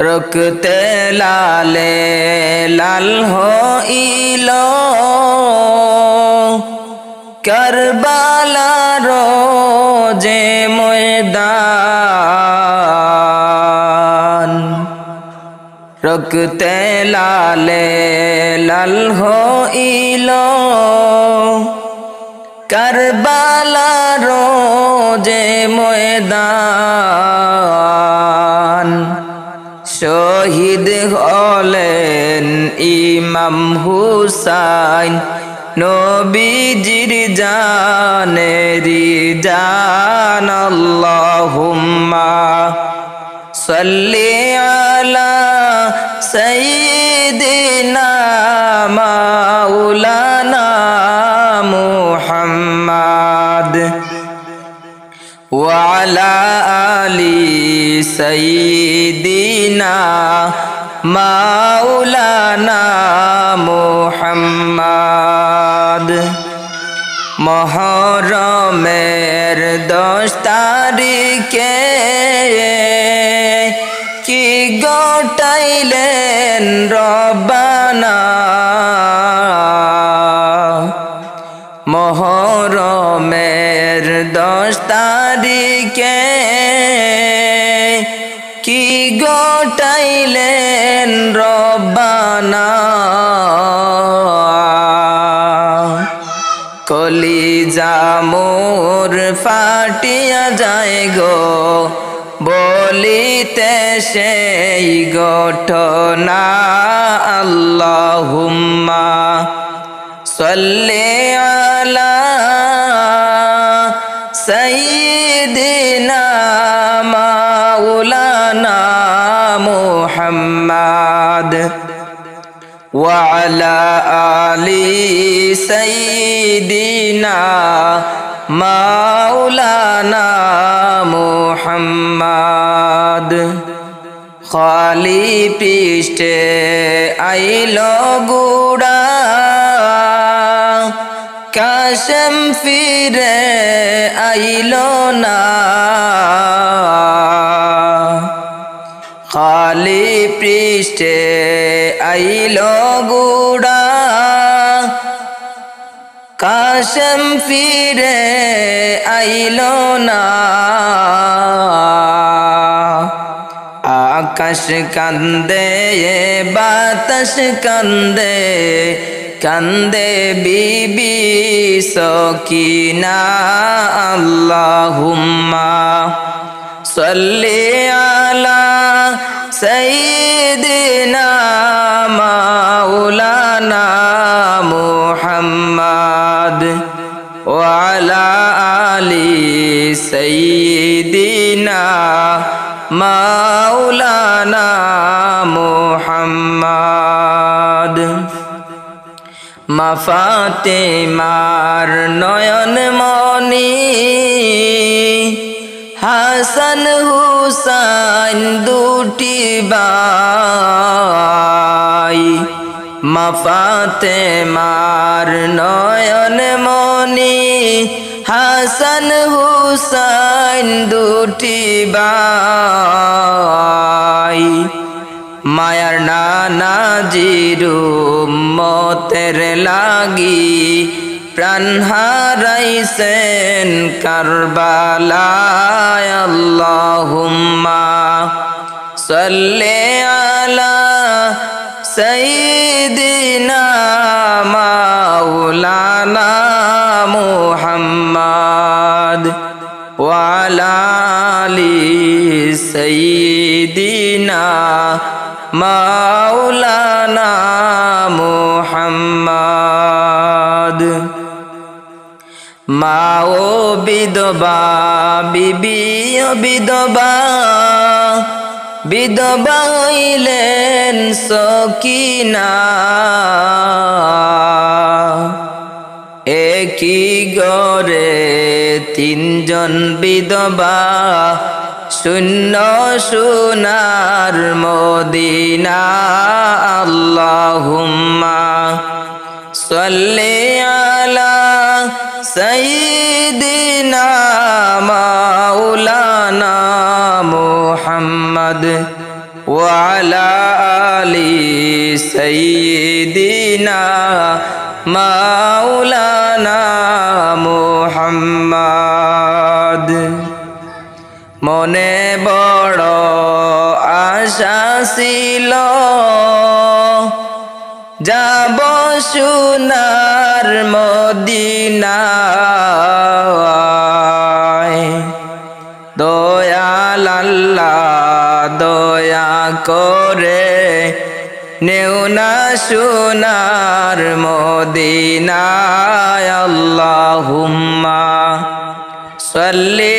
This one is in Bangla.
রক্তে লালে লাল হইল। করবালার যে ময়দান। রক্তে লালে লাল হইল। করবালার যে ময়দান। শহীদ হলেন ইমাম হুসাইন। নবীজির জানেরি জান আল্লাহুম্মা সাল্লি আলা সাইয়্যিদিনা মাওলানা وعلى آل سيدنا مولانا محمد মহরমের দশ তারিখে কি গোটাইলেন রবানা মহরমের দশ তারিখে কি গোটাইলেন রব্বানা? কলি জামুর ফাটিয়া যায় গো, বলিতে সেই ঘটনা। আল্লাহুম্মা সাল্লি আলা সাইয়্যিদিনা মাওলানা মুহাম্মদ وعلى آل سيدنا مولانا محمد খালি পৃষ্ঠে আইল গুড়া কাশম ফিরে আইল না। খালি পৃষ্ঠে আইল গুড়া। কাশম ফিরে আইল না। আকাশ কান্দে বাতাস কান্দে কান্দে বিবি সকিনা আল্লাহুম্মা সল্লি আলা সাইয়্যিদিনা মাওলানা মুহাম্মদ ওয়া আলা আলি সাইয়্যিদিনা মাওলানা মাফাতে মার নয়ন মনি। হাসান হুসাইন দুটি বাই। মাফাতে মার নয়ন মনি। হাসান হুসাইন দুটি বাই। মায়ার নানা জিরু মতের লাগি প্রাণ হারাইছেন কারবালায় আল্লাহুম্মা সাল্লে আলা সাইয়্যিদিনা মাওলানা মুহাম্মদ ওয়া আলি সাইয়্যিদিনা মাওলানা মোহাম্মদ। মাও বিধবা বিবি বিধবা বিধবাইলেন সকিনা। একই গড়ে তিনজন বিধবা শূন্য সোনার মদিনা আল্লাহুম্মা সাল্লি আলা সাইয়্যিদিনা মাওলানা মুহাম্মদ ওয়া আলা আলি সাইয়্যিদিনা মা মনে বড় আশা ছিল। যাব সোনার মদিনা দয়াল আল্লাহ দয়া করে নেওনা সোনার মদিনায়। আল্লাহুম্মা সাল্লি